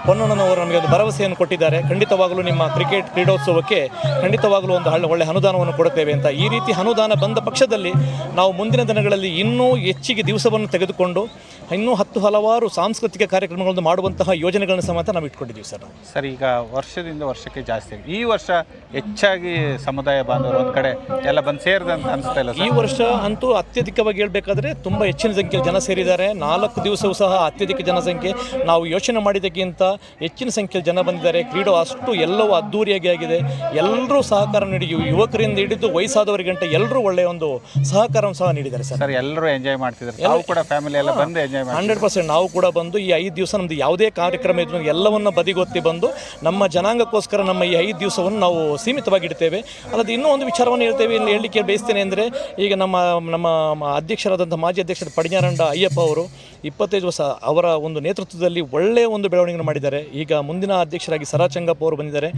[SPEAKER 11] ಪೊನ್ನಣ್ಣನವರು ನಮಗೆ ಒಂದು ಭರವಸೆಯನ್ನು ಕೊಟ್ಟಿದ್ದಾರೆ. ಖಂಡಿತವಾಗಲೂ ನಿಮ್ಮ ಕ್ರಿಕೆಟ್ ಕ್ರೀಡೋತ್ಸವಕ್ಕೆ ಖಂಡಿತವಾಗಲೂ ಒಂದು ಹಳ್ಳ ಒಳ್ಳೆ ಅನುದಾನವನ್ನು ಕೊಡುತ್ತೇವೆ ಅಂತ. ಈ ರೀತಿ ಅನುದಾನ ಬಂದ ಪಕ್ಷದಲ್ಲಿ ನಾವು ಮುಂದಿನ ದಿನಗಳಲ್ಲಿ ಇನ್ನೂ ಹೆಚ್ಚಿಗೆ ದಿವಸವನ್ನು ತೆಗೆದುಕೊಂಡು ಇನ್ನೂ ಹತ್ತು ಹಲವಾರು ಸಾಂಸ್ಕೃತಿಕ ಕಾರ್ಯಕ್ರಮಗಳನ್ನು ಮಾಡುವಂತಹ ಯೋಜನೆಗಳನ್ನು ಸಮೇತ ನಾವು ಇಟ್ಕೊಂಡಿದ್ದೀವಿ ಸರ್
[SPEAKER 3] ಸರ್ ಈಗ ವರ್ಷದಿಂದ ವರ್ಷಕ್ಕೆ ಜಾಸ್ತಿ. ಈ ವರ್ಷ ಹೆಚ್ಚಾಗಿ ಸಮುದಾಯ ಬಾಂಧವರು ಒಂದು ಕಡೆ ಎಲ್ಲ ಬಂದು ಸೇರಿದೆ ಅಂತ ಅನಿಸ್ತಾ ಇಲ್ಲ
[SPEAKER 11] ಈ ವರ್ಷ ಅಂತೂ ಅತ್ಯಧಿಕವಾಗಿ ಹೇಳಬೇಕಾದ್ರೆ ತುಂಬ ಹೆಚ್ಚಿನ ಸಂಖ್ಯೆಯಲ್ಲಿ ಜನ ಸೇರಿದ್ದಾರೆ. ನಾಲ್ಕು ದಿವಸವೂ ಸಹ ಅತ್ಯಧಿಕ ಜನಸಂಖ್ಯೆ. ನಾವು ಯೋಚನೆ ಮಾಡಿದ್ದಕ್ಕಿಂತ ಹೆಚ್ಚಿನ ಸಂಖ್ಯೆಯಲ್ಲಿ ಜನ ಬಂದಿದ್ದಾರೆ. ಕ್ರೀಡೆ ಅಷ್ಟು ಎಲ್ಲವೂ ಅದ್ದೂರಿಯಾಗಿ ಆಗಿದೆ. ಎಲ್ಲರೂ ಸಹಕಾರ ನೀಡಿ ಯುವಕರಿಂದ ಹಿಡಿದು ವಯಸ್ಸಾದವರಿಗಂಟ ಎಲ್ಲರೂ ಒಳ್ಳೆಯ ಒಂದು ಸಹಕಾರವನ್ನು ಸಹ ನೀಡಿದ್ದಾರೆ ಸರ್.
[SPEAKER 3] ಸರ್ ಎಲ್ಲರೂ ಎಂಜಾಯ್ ಮಾಡ್ತಿದ್ದಾರೆ. ನಾವು ಕೂಡ ಫ್ಯಾಮಿಲಿ ಎಲ್ಲ ಬಂದು ಎಂಜಾಯ್ ಮಾಡಿ
[SPEAKER 11] ಹಂಡ್ರೆಡ್ ಪರ್ಸೆಂಟ್ ನಾವು ಕೂಡ ಬಂದು ಈ ಐದು ದಿವಸ ನಮ್ದು ಯಾವುದೇ ಕಾರ್ಯಕ್ರಮ ಇದ್ರು ಎಲ್ಲವನ್ನ ಬದಿಗೊತ್ತಿ ಬಂದು ನಮ್ಮ ಜನಾಂಗಕ್ಕೋಸ್ಕರ ನಮ್ಮ ಈ ಐದು ದಿವಸವನ್ನು ನಾವು ಸೀಮಿತವಾಗಿ ಇಡ್ತೇವೆ. ಅಲ್ಲದೆ ಇನ್ನೂ ಒಂದು ವಿಚಾರವನ್ನು ಹೇಳ್ತೇವೆ. ಇಲ್ಲಿ ಹೇಳಲಿಕ್ಕೆ ಬಯಸ್ತೇನೆ ಅಂದರೆ ಈಗ ನಮ್ಮ ನಮ್ಮ ಅಧ್ಯಕ್ಷರಾದಂಥ ಮಾಜಿ ಅಧ್ಯಕ್ಷರ ಪಡಿಯಾರಂಡ ಅಯ್ಯಪ್ಪ ಅವರು ಇಪ್ಪತ್ತೈದು ವರ್ಷ ಅವರ ಒಂದು ನೇತೃತ್ವದಲ್ಲಿ ಒಳ್ಳೆಯ ಒಂದು ಬೆಳವಣಿಗೆ ಮಾಡಿದ್ದಾರೆ. ಈಗ ಮುಂದಿನ ಅಧ್ಯಕ್ಷರಾಗಿ ಸರಾ ಚಂಗಪ್ಪ ಅವರು ಬಂದಿದ್ದಾರೆ.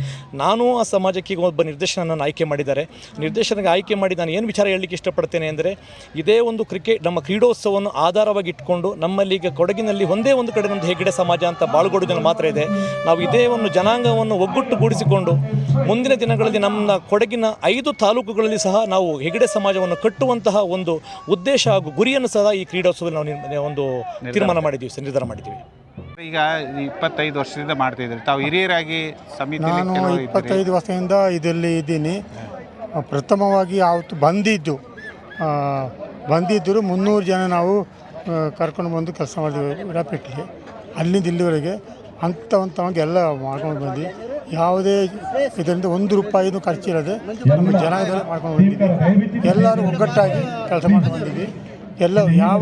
[SPEAKER 11] ನಾನು ಆ ಸಮಾಜಕ್ಕೆ ಈಗ ಒಬ್ಬ ನಿರ್ದೇಶನವನ್ನು ಆಯ್ಕೆ ಮಾಡಿದ್ದಾರೆ. ನಿರ್ದೇಶನಕ್ಕೆ ಆಯ್ಕೆ ಮಾಡಿ ನಾನು ಏನು ವಿಚಾರ ಹೇಳಲಿಕ್ಕೆ ಇಷ್ಟಪಡ್ತೇನೆ ಅಂದರೆ ಇದೇ ಒಂದು ಕ್ರಿಕೆಟ್ ನಮ್ಮ ಕ್ರೀಡೋತ್ಸವವನ್ನು ಆಧಾರವಾಗಿ ಇಟ್ಕೊಂಡು ನಮ್ಮಲ್ಲಿ ಈಗ ಕೊಡಗಿನಲ್ಲಿ ಒಂದೇ ಒಂದು ಕಡೆ ನಮ್ಮದು ಹೆಗ್ಗಡೆ ಸಮಾಜ ಅಂತ ಬಾಳ್ಗೊಡೋದನ್ನು ಮಾತ್ರ ಇದೆ. ನಾವು ಇದೇ ಒಂದು ಜನಾಂಗವನ್ನು ಒಗ್ಗಟ್ಟುಗೂಡಿಸಿಕೊಂಡು ಮುಂದಿನ ದಿನಗಳಲ್ಲಿ ನಮ್ಮ ಕೊಡಗಿನ ಐದು ತಾಲೂಕುಗಳಲ್ಲಿ ಸಹ ನಾವು ಹೆಗ್ಗಡೆ ಸಮಾಜವನ್ನು ಕಟ್ಟುವಂತಹ ಒಂದು ಉದ್ದೇಶ ಹಾಗೂ ಗುರಿಯನ್ನು ಸಹ ಈ ಕ್ರೀಡೋತ್ಸವದಲ್ಲಿ ನಾವು ಒಂದು ತೀರ್ಮಾನ ಮಾಡಿದ್ದೀವಿ ನಿರ್ಧಾರ ಮಾಡಿದ್ದೀವಿ.
[SPEAKER 3] ಈಗ ಇಪ್ಪತ್ತೈದು ವರ್ಷದಿಂದ ಮಾಡ್ತಿದ್ದೀರಿ ತಾವು ಹಿರಿಯರಾಗಿ ಸಮಿತಿ
[SPEAKER 13] ನಾನು ಇಪ್ಪತ್ತೈದು ವರ್ಷದಿಂದ ಇದರಲ್ಲಿ ಇದ್ದೀನಿ. ಪ್ರಥಮವಾಗಿ ಆವತ್ತು ಬಂದಿದ್ದು. ಆ, ಬಂದಿದ್ದರು ಮುನ್ನೂರು ಜನ ನಾವು ಆ, ಕರ್ಕೊಂಡು ಬಂದು ಕೆಲಸ ಮಾಡಿದ್ವಿ ವಿಡಾಪೇಟೆಗೆ ಅಲ್ಲಿಂದ ಇಲ್ಲಿವರೆಗೆ ಅಂತ ಅಂತ ಎಲ್ಲ ಮಾಡ್ಕೊಂಡು ಬಂದು ಯಾವುದೇ ಇದರಿಂದ ಒಂದು ರೂಪಾಯಿನೂ ಖರ್ಚಿಲ್ಲದೆ ನಮ್ಮ ಜನಾಂಗದಲ್ಲಿ ಮಾಡ್ಕೊಂಡು ಬಂದಿದ್ವಿ. ಎಲ್ಲರೂ ಒಗ್ಗಟ್ಟಾಗಿ ಕೆಲಸ ಮಾಡ್ಕೊಂಡು ಬಂದಿದ್ವಿ. ಎಲ್ಲ ಯಾವ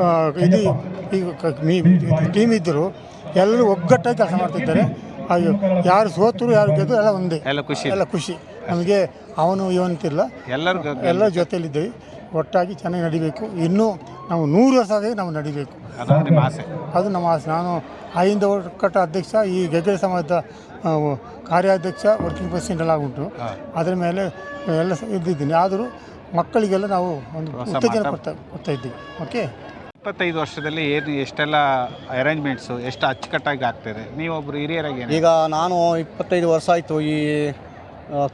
[SPEAKER 13] ಆ, ಇದು ಈಗ ಟೀಮ್ ಇದ್ದರು ಎಲ್ಲರೂ ಒಗ್ಗಟ್ಟಾಗಿ ಕೆಲಸ ಮಾಡ್ತಿದ್ದಾರೆ. ಹಾಗೆ ಯಾರು ಸೋತರು ಯಾರು ಗೆದ್ದು ಎಲ್ಲ ಒಂದೇ.
[SPEAKER 3] ಎಲ್ಲ ಖುಷಿ.
[SPEAKER 13] ಎಲ್ಲ ಖುಷಿ. ನಮಗೆ ಅವನು ಇವಂತಿಲ್ಲ
[SPEAKER 3] ಎಲ್ಲರೂ
[SPEAKER 13] ಎಲ್ಲರ ಜೊತೆಯಲ್ಲಿದ್ದೇವೆ. ಒಟ್ಟಾಗಿ ಚೆನ್ನಾಗಿ ನಡಿಬೇಕು. ಇನ್ನೂ ನಾವು ನೂರು ವರ್ಷ ಆಗಿ ನಾವು ನಡಿಬೇಕು.
[SPEAKER 3] ಅದೊಂದು ನಿಮ್ಮ ಆಸೆ.
[SPEAKER 13] ಅದು ನಮ್ಮ ಆಸೆ. ನಾನು ಅಹಿಂದ ಒಕ್ಕಟ್ಟ ಅಧ್ಯಕ್ಷ ಈ ಗೆದ್ದೆ ಸಮಾಜದ ಆ, ಕಾರ್ಯಾಧ್ಯಕ್ಷ ವರ್ಕಿಂಗ್ ಪ್ರೆಸಿಡೆಂಟ್ ಎಲ್ಲ ಉಂಟು ಅದರ ಮೇಲೆ ಎಲ್ಲ ಸ- ಇದ್ದಿದ್ದೀನಿ. ಆದರೂ ಮಕ್ಕಳಿಗೆಲ್ಲ ನಾವು ಒಂದು ಉತ್ತೇಜನ ಕೊಡ್ತಾ ಕೊಡ್ತಾ ಇದ್ದೀವಿ. ಓಕೆ
[SPEAKER 3] ಇಪ್ಪತ್ತೈದು ವರ್ಷದಲ್ಲಿ ಏನು ಎಷ್ಟೆಲ್ಲ ಅರೇಂಜ್ಮೆಂಟ್ಸು ಎಷ್ಟು ಅಚ್ಚುಕಟ್ಟಾಗಿ ಆಗ್ತಿದೆ? ನೀವೊಬ್ಬರು ಹಿರಿಯರಾಗಿ
[SPEAKER 10] ಈಗ ನಾನು ಇಪ್ಪತ್ತೈದು ವರ್ಷ ಆಯಿತು ಈ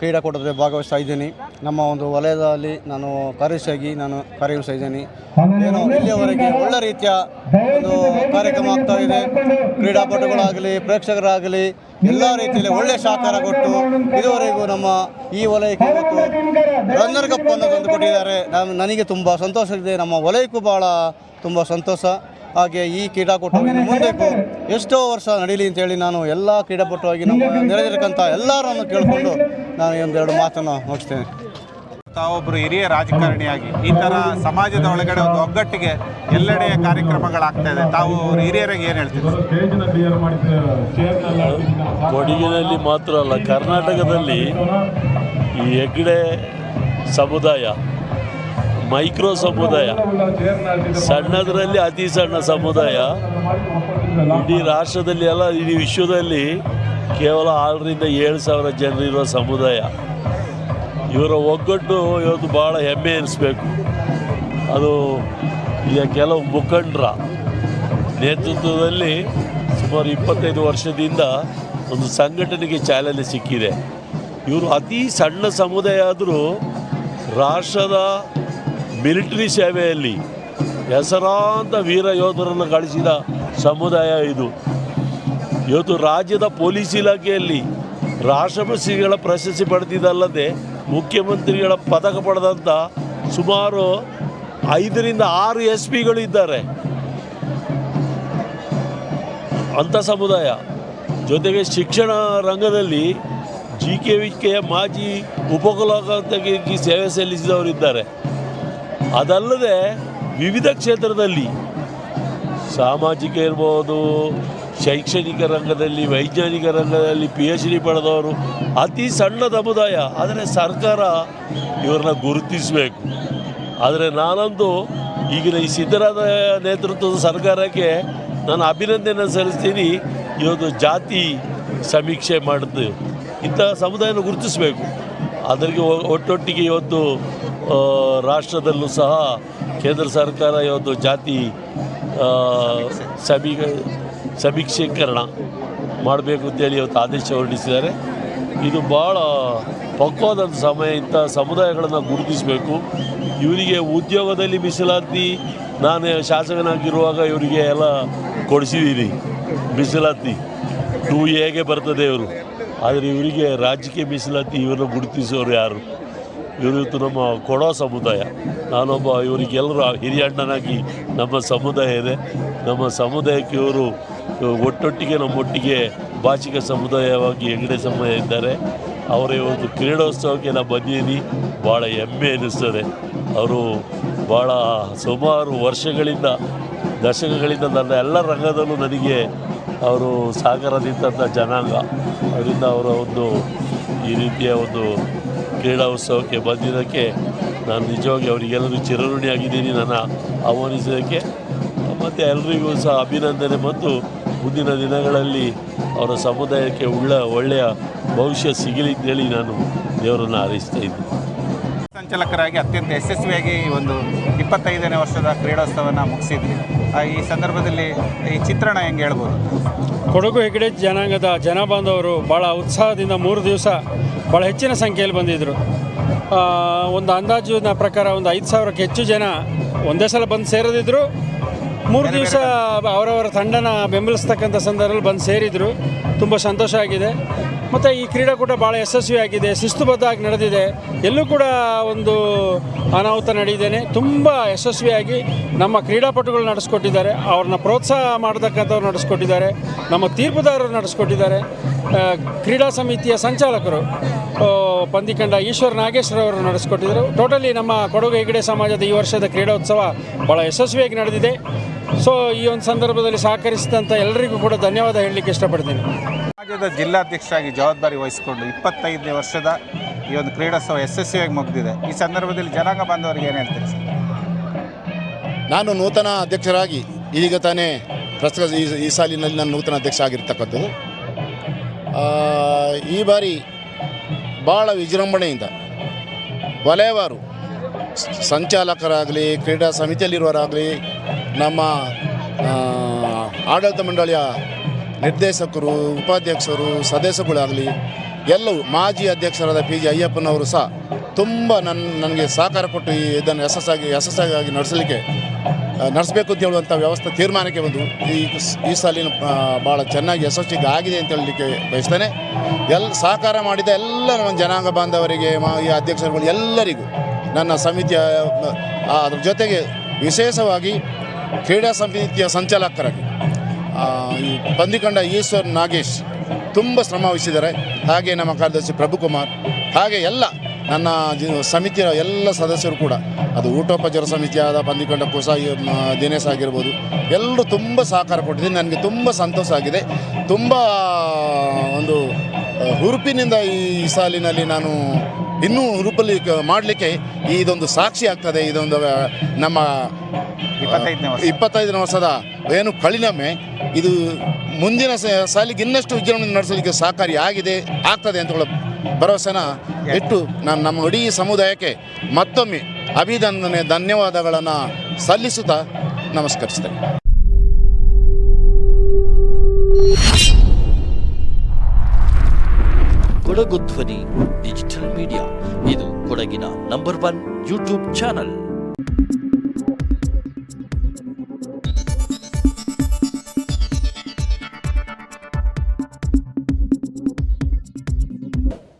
[SPEAKER 10] ಕ್ರೀಡಾಕೂಟದಲ್ಲಿ ಭಾಗವಹಿಸ್ತಾ ಇದ್ದೀನಿ. ನಮ್ಮ ಒಂದು ವಲಯದಲ್ಲಿ ನಾನು ಕಾರ್ಯದರ್ಶಿಯಾಗಿ ನಾನು ಕಾರ್ಯನಿರ್ವಹಿಸ್ತಾ ಇದ್ದೀನಿ. ಏನು ಇಲ್ಲಿಯವರೆಗೆ ಒಳ್ಳೆ ರೀತಿಯ ಒಂದು ಕಾರ್ಯಕ್ರಮ ಆಗ್ತಾ ಇದೆ. ಕ್ರೀಡಾಪಟುಗಳಾಗಲಿ, ಪ್ರೇಕ್ಷಕರಾಗಲಿ, ಎಲ್ಲ ರೀತಿಯಲ್ಲಿ ಒಳ್ಳೆ ಸಹಕಾರ ಕೊಟ್ಟು ಇದುವರೆಗೂ ನಮ್ಮ ಈ ವಲಯಕ್ಕೆ ಇವತ್ತು ರನ್ನರ್ ಕಪ್ ಅನ್ನು ತಂದು ಕೊಟ್ಟಿದ್ದಾರೆ ನಾನು ನನಗೆ ತುಂಬ ಸಂತೋಷ ಇದೆ. ನಮ್ಮ ವಲಯಕ್ಕೂ ಬಹಳ ತುಂಬ ಸಂತೋಷ. ಹಾಗೆ ಈ ಕ್ರೀಡಾಕೂಟ ಮುಂದಕ್ಕೂ ಎಷ್ಟೋ ವರ್ಷ ನಡೀಲಿ ಅಂತೇಳಿ ನಾನು ಎಲ್ಲ ಕ್ರೀಡಾಪಟುವಾಗಿ ನಮ್ಮ ನೆರೆದಿರಕ್ಕಂಥ ಎಲ್ಲರನ್ನು ಕೇಳಿಕೊಂಡು ನಾನು ಒಂದೆರಡು ಮಾತನ್ನು ಮುಗಿಸ್ತೇನೆ.
[SPEAKER 3] ತಾವೊಬ್ಬರು ಹಿರಿಯ ರಾಜಕಾರಣಿಯಾಗಿ ಈ ಥರ ಸಮಾಜದ ಒಳಗಡೆ ಒಂದು ಒಗ್ಗಟ್ಟಿಗೆ ಎಲ್ಲೆಡೆಯ ಕಾರ್ಯಕ್ರಮಗಳಾಗ್ತಾ ಇದೆ. ತಾವು ಅವ್ರ ಹಿರಿಯರಾಗಿ ಏನು ಹೇಳ್ತೀವಿ
[SPEAKER 14] ಕೊಡಗಿನಲ್ಲಿ ಮಾತ್ರ ಅಲ್ಲ ಕರ್ನಾಟಕದಲ್ಲಿ ಈ ಹೆಗ್ಗಡೆ ಸಮುದಾಯ, ಮೈಕ್ರೋ ಸಮುದಾಯ, ಸಣ್ಣದರಲ್ಲಿ ಅತಿ ಸಣ್ಣ ಸಮುದಾಯ. ಇಡೀ ರಾಷ್ಟ್ರದಲ್ಲಿ ಅಲ್ಲ, ಇಡೀ ವಿಶ್ವದಲ್ಲಿ ಕೇವಲ ಆರರಿಂದ ಏಳು ಸಾವಿರ ಜನರಿರುವ ಸಮುದಾಯ. ಇವರ ಒಗ್ಗಟ್ಟು ಇವತ್ತು ಭಾಳ ಹೆಮ್ಮೆ ಎನಿಸ್ಬೇಕು. ಅದು ಈಗ ಕೆಲವು ಮುಖಂಡರ ನೇತೃತ್ವದಲ್ಲಿ ಸುಮಾರು ಇಪ್ಪತ್ತೈದು ವರ್ಷದಿಂದ ಒಂದು ಸಂಘಟನೆಗೆ ಚಾಲನೆ ಸಿಕ್ಕಿದೆ. ಇವರು ಅತಿ ಸಣ್ಣ ಸಮುದಾಯ ಆದರೂ ರಾಷ್ಟ್ರದ ಮಿಲಿಟರಿ ಸೇವೆಯಲ್ಲಿ ಹೆಸರಾಂತ ವೀರ ಯೋಧರನ್ನು ಗಳಿಸಿದ ಸಮುದಾಯ ಇದು. ಇವತ್ತು ರಾಜ್ಯದ ಪೊಲೀಸ್ ಇಲಾಖೆಯಲ್ಲಿ ರಾಷ್ಟ್ರಪತಿಗಳ ಪ್ರಶಸ್ತಿ ಪಡೆದಿದ್ದಲ್ಲದೆ ಮುಖ್ಯಮಂತ್ರಿಗಳ ಪದಕ ಪಡೆದಂಥ ಸುಮಾರು ಐದರಿಂದ ಆರು ಎಸ್ ಪಿಗಳು ಇದ್ದಾರೆ. ಅಂಥ ಸಮುದಾಯ. ಜೊತೆಗೆ ಶಿಕ್ಷಣ ರಂಗದಲ್ಲಿ ಜಿ ಕೆ ವಿ ಕೆಯ ಮಾಜಿ ಉಪಕುಲಪತಿಯಾಗಿ ಸೇವೆ ಸಲ್ಲಿಸಿದವರಿದ್ದಾರೆ. ಅದಲ್ಲದೆ ವಿವಿಧ ಕ್ಷೇತ್ರದಲ್ಲಿ ಸಾಮಾಜಿಕ ಇರ್ಬೋದು, ಶೈಕ್ಷಣಿಕ ರಂಗದಲ್ಲಿ, ವೈಜ್ಞಾನಿಕ ರಂಗದಲ್ಲಿ ಪಿ ಎಚ್ ಡಿ ಪಡೆದವರು ಅತಿ ಸಣ್ಣ ಸಮುದಾಯ. ಆದರೆ ಸರ್ಕಾರ ಇವ್ರನ್ನ ಗುರುತಿಸಬೇಕು. ಆದರೆ ನಾನೊಂದು ಈಗಿನ ಈ ಸಿದ್ದರಾಮಯ್ಯ ನೇತೃತ್ವದ ಸರ್ಕಾರಕ್ಕೆ ನಾನು ಅಭಿನಂದನೆ ಸಲ್ಲಿಸ್ತೀನಿ. ಇವತ್ತು ಜಾತಿ ಸಮೀಕ್ಷೆ ಮಾಡಿದ್ದು ಇಂಥ ಸಮುದಾಯನ ಗುರುತಿಸಬೇಕು. ಅದರಿಗೆ ಒಟ್ಟೊಟ್ಟಿಗೆ ಇವತ್ತು ರಾಷ್ಟ್ರದಲ್ಲೂ ಸಹ ಕೇಂದ್ರ ಸರ್ಕಾರ ಇವತ್ತು ಜಾತಿ ಸಮೀಕ ಸಮೀ ಸಮೀಕ್ಷೀಕರಣ ಮಾಡಬೇಕು ಅಂತೇಳಿ ಇವತ್ತು ಆದೇಶ ಹೊರಡಿಸಿದ್ದಾರೆ. ಇದು ಭಾಳ ಪಕ್ವಾದಂಥ ಸಮಯ ಇಂಥ ಸಮುದಾಯಗಳನ್ನು ಗುರುತಿಸಬೇಕು. ಇವರಿಗೆ ಉದ್ಯೋಗದಲ್ಲಿ ಮೀಸಲಾತಿ, ನಾನು ಶಾಸಕನಾಗಿರುವಾಗ ಇವರಿಗೆ ಎಲ್ಲ ಕೊಡಿಸಿದ್ದೀನಿ ಮೀಸಲಾತಿ. ಟೂ ಎಗೆ ಬರ್ತದೆ ಇವರು. ಆದರೆ ಇವರಿಗೆ ರಾಜಕೀಯ ಮೀಸಲಾತಿ ಇವರನ್ನು ಗುರುತಿಸೋರು ಯಾರು? ಇವತ್ತು ನಮ್ಮ ಕೊಡೋ ಸಮುದಾಯ. ನಾನೊಬ್ಬ ಇವರಿಗೆಲ್ಲರೂ ಹಿರಿಯ ಅಣ್ಣನಾಗಿ ನಮ್ಮ ಸಮುದಾಯ ಇದೆ. ನಮ್ಮ ಸಮುದಾಯಕ್ಕೆ ಇವರು ಒಟ್ಟೊಟ್ಟಿಗೆ ನಮ್ಮೊಟ್ಟಿಗೆ ಭಾಷಿಕ ಸಮುದಾಯವಾಗಿ ಹೆಗ್ಡೆ ಸಮುದಾಯ ಇದ್ದಾರೆ. ಅವರ ಇವತ್ತು ಕ್ರೀಡೋತ್ಸವಕ್ಕೆ ನಾನು ಬಂದಿದ್ದೀನಿ. ಭಾಳ ಹೆಮ್ಮೆ ಅನ್ನಿಸ್ತದೆ ಅವರು ಭಾಳ ಸುಮಾರು ವರ್ಷಗಳಿಂದ, ದಶಕಗಳಿಂದ ನನ್ನ ಎಲ್ಲ ರಂಗದಲ್ಲೂ ನನಗೆ ಅವರು ಸಾಗರದಿಂದ ಜನಾಂಗ ಅದರಿಂದ ಅವರ ಒಂದು ಈ ರೀತಿಯ ಒಂದು ಕ್ರೀಡಾ ಉತ್ಸವಕ್ಕೆ ಬಂದಿದ್ದಕ್ಕೆ ನಾನು ನಿಜವಾಗಿ ಅವರಿಗೆಲ್ಲರೂ ಚಿರಋಣಿಯಾಗಿದ್ದೀನಿ. ನನ್ನ ಆಹ್ವಾನಿಸಿದ್ದಕ್ಕೆ ಮತ್ತು ಎಲ್ರಿಗೂ ಸಹ ಅಭಿನಂದನೆ ಮತ್ತು ಮುಂದಿನ ದಿನಗಳಲ್ಲಿ ಅವರ ಸಮುದಾಯಕ್ಕೆ ಉಳ್ಳ ಒಳ್ಳೆಯ ಭವಿಷ್ಯ ಸಿಗಲಿ ಅಂತೇಳಿ ನಾನು ದೇವರನ್ನು ಹಾರೈಸ್ತಾ ಇದ್ದೀನಿ.
[SPEAKER 3] ಸಂಚಾಲಕರಾಗಿ ಅತ್ಯಂತ ಯಶಸ್ವಿಯಾಗಿ ಈ ಒಂದು ಇಪ್ಪತ್ತೈದನೇ ವರ್ಷದ ಕ್ರೀಡೋತ್ಸವನ ಮುಗಿಸಿದ್ರಿ ಆ, ಈ ಸಂದರ್ಭದಲ್ಲಿ ಈ ಚಿತ್ರಣ ಹೆಂಗೆ ಹೇಳ್ಬೋದು?
[SPEAKER 12] ಕೊಡಗು ಹೆಗ್ಡೆ ಜನಾಂಗದ ಜನ ಬಾಂಧವರು ಭಾಳ ಉತ್ಸಾಹದಿಂದ ಮೂರು ದಿವಸ ಭಾಳ ಹೆಚ್ಚಿನ ಸಂಖ್ಯೆಯಲ್ಲಿ ಬಂದಿದ್ದರು ಒಂದು ಅಂದಾಜಿನ ಪ್ರಕಾರ ಒಂದು ಐದು ಸಾವಿರಕ್ಕೆ ಹೆಚ್ಚು ಜನ ಒಂದೇ ಸಲ ಬಂದು ಸೇರದಿದ್ದರು ಮೂರು ದಿವಸ ಅವರವರ ತಂಡನ ಬೆಂಬಲಿಸ್ತಕ್ಕಂಥ ಸಂದರ್ಭದಲ್ಲಿ ಬಂದು ಸೇರಿದರು. ತುಂಬ ಸಂತೋಷ ಆಗಿದೆ. ಮತ್ತು ಈ ಕ್ರೀಡಾಕೂಟ ಭಾಳ ಯಶಸ್ವಿಯಾಗಿದೆ ಶಿಸ್ತುಬದ್ಧವಾಗಿ ನಡೆದಿದೆ. ಎಲ್ಲೂ ಕೂಡ ಒಂದು ಅನಾಹುತ ನಡೆದಿದ್ದೇನೆ. ತುಂಬ ಯಶಸ್ವಿಯಾಗಿ ನಮ್ಮ ಕ್ರೀಡಾಪಟುಗಳು ನಡೆಸ್ಕೊಟ್ಟಿದ್ದಾರೆ. ಅವ್ರನ್ನ ಪ್ರೋತ್ಸಾಹ ಮಾಡತಕ್ಕಂಥವ್ರು ನಡೆಸ್ಕೊಟ್ಟಿದ್ದಾರೆ. ನಮ್ಮ ತೀರ್ಪುದಾರರು ನಡೆಸ್ಕೊಟ್ಟಿದ್ದಾರೆ. ಕ್ರೀಡಾ ಸಮಿತಿಯ ಸಂಚಾಲಕರು ಪಂದಿಕಂಡ ಈಶ್ವರ್ ನಾಗೇಶ್ವರ ಅವರು ನಡೆಸ್ಕೊಟ್ಟಿದ್ದರು ಟೋಟಲಿ ನಮ್ಮ ಕೊಡಗು ಹೆಗಡೆ ಸಮಾಜದ ಈ ವರ್ಷದ ಕ್ರೀಡೋತ್ಸವ ಭಾಳ ಯಶಸ್ವಿಯಾಗಿ ನಡೆದಿದೆ. ಸೊ, ಈ ಒಂದು ಸಂದರ್ಭದಲ್ಲಿ ಸಹಕರಿಸಿದಂಥ ಎಲ್ಲರಿಗೂ ಕೂಡ ಧನ್ಯವಾದ ಹೇಳಲಿಕ್ಕೆ ಇಷ್ಟಪಡ್ತೀನಿ.
[SPEAKER 3] ಸಮಾಜದ ಜಿಲ್ಲಾಧ್ಯಕ್ಷರಾಗಿ ಜವಾಬ್ದಾರಿ ವಹಿಸಿಕೊಂಡು ಇಪ್ಪತ್ತೈದನೇ ವರ್ಷದ ಈ ಒಂದು ಕ್ರೀಡೋತ್ಸವ ಯಶಸ್ವಿಯಾಗಿ ಮುಗಿದಿದೆ. ಈ ಸಂದರ್ಭದಲ್ಲಿ ಜನಾಂಗ ಬಾಂಧವರಿಗೆ ಏನು ಹೇಳ್ತೀರಿ ಸರ್?
[SPEAKER 6] ನಾನು ನೂತನ ಅಧ್ಯಕ್ಷರಾಗಿ ಈಗ ತಾನೇ ಪ್ರಸ್ತುತ ಈ ಸಾಲಿನಲ್ಲಿ ನಾನು ನೂತನ ಅಧ್ಯಕ್ಷ ಆಗಿರ್ತಕ್ಕಂಥದ್ದು. ಈ ಬಾರಿ ಭಾಳ ವಿಜೃಂಭಣೆಯಿಂದ ವಲಯವಾರು ಸಂಚಾಲಕರಾಗಲಿ, ಕ್ರೀಡಾ ಸಮಿತಿಯಲ್ಲಿರುವವರಾಗಲಿ ನಮ್ಮ ಆಡಳಿತ ಮಂಡಳಿಯ ನಿರ್ದೇಶಕರು, ಉಪಾಧ್ಯಕ್ಷರು ಸದಸ್ಯಗಳಾಗಲಿ ಎಲ್ಲವೂ ಮಾಜಿ ಅಧ್ಯಕ್ಷರಾದ ಪಿ ಜಿ ಅಯ್ಯಪ್ಪನವರು ಸಹ ತುಂಬ ನನ್ನ ನನಗೆ ಸಹಕಾರ ಕೊಟ್ಟು ಈ ಇದನ್ನು ಯಶಸ್ಸಾಗಿ ಯಶಸ್ಸಾಗಿ ನಡೆಸಲಿಕ್ಕೆ ನಡೆಸಬೇಕು ಅಂತ ಹೇಳುವಂಥ ವ್ಯವಸ್ಥೆ ತೀರ್ಮಾನಕ್ಕೆ ಬಂದು ಈ ಈ ಸಾಲಿನ ಭಾಳ ಚೆನ್ನಾಗಿ ಯಶಸ್ವಿಗೆ ಆಗಿದೆ ಅಂತ ಹೇಳಲಿಕ್ಕೆ ಬಯಸ್ತೇನೆ. ಎಲ್ಲ ಸಹಕಾರ ಮಾಡಿದ ಎಲ್ಲ ನಮ್ಮ ಜನಾಂಗ ಬಾಂಧವರಿಗೆ, ಮಾ, ಈ ಅಧ್ಯಕ್ಷರುಗಳು ಎಲ್ಲರಿಗೂ ನನ್ನ ಸಮಿತಿಯ ಅದ್ರ ಜೊತೆಗೆ ವಿಶೇಷವಾಗಿ ಕ್ರೀಡಾ ಸಮಿತಿಯ ಸಂಚಾಲಕರಾಗಿ ಈ ಬಂದಿಕೊಂಡ ಈಶ್ವರ್ ನಾಗೇಶ್ ತುಂಬ ಶ್ರಮ ವಹಿಸಿದ್ದಾರೆ. ಹಾಗೆ ನಮ್ಮ ಕಾರ್ಯದರ್ಶಿ ಪ್ರಭುಕುಮಾರ್, ಹಾಗೆ ಎಲ್ಲ ನನ್ನ ಸಮಿತಿಯ ಎಲ್ಲ ಸದಸ್ಯರು ಕೂಡ. ಅದು ಊಟೋಪಚಾರ ಸಮಿತಿಯಾದ ಬಂದಿಕೊಂಡ ಕುಸ ದಿನೇಶ್ ಆಗಿರ್ಬೋದು. ಎಲ್ಲರೂ ತುಂಬ ಸಹಕಾರ ಕೊಟ್ಟಿದ್ದೀನಿ ನನಗೆ ತುಂಬ ಸಂತೋಷ ಆಗಿದೆ. ತುಂಬ, ಒಂದು ಹುರುಪಿನಿಂದ ಈ ಸಾಲಿನಲ್ಲಿ ನಾನು ಇನ್ನೂ ಹುರುಪಲ್ಲಿ ಮಾಡಲಿಕ್ಕೆ ಇದೊಂದು ಸಾಕ್ಷಿ ಆಗ್ತದೆ. ಇದೊಂದು ನಮ್ಮ
[SPEAKER 3] ಇಪ್ಪತ್ತೈದನೇ ವರ್ಷ.
[SPEAKER 6] ಇಪ್ಪತ್ತೈದನೇ ವರ್ಷದ ಏನು ಕಳಿನಮೆ ಇದು ಮುಂದಿನ ಸ- ಸಾಲಿಗೆ ಇನ್ನಷ್ಟು ವಿಜೃಂಭಣೆ ನಡೆಸಲಿಕ್ಕೆ ಸಹಕಾರಿ ಆಗಿದೆ ಆಗ್ತದೆ ಅಂತ ಹೇಳೋ ಭರವಸೆನ ಇಟ್ಟು ನಾನು ನಮ್ಮ ಇಡೀ ಸಮುದಾಯಕ್ಕೆ ಮತ್ತೊಮ್ಮೆ ಅಭಿನಂದನೆ ಧನ್ಯವಾದಗಳನ್ನು ಸಲ್ಲಿಸುತ್ತಾ ನಮಸ್ಕರಿಸ್ತೇನೆ.
[SPEAKER 1] ಕೊಡಗು ಧ್ವನಿ ಡಿಜಿಟಲ್ ಮೀಡಿಯಾ. ಇದು ಕೊಡಗಿನ ನಂಬರ್ ಒನ್ ಯೂಟ್ಯೂಬ್ ಚಾನಲ್.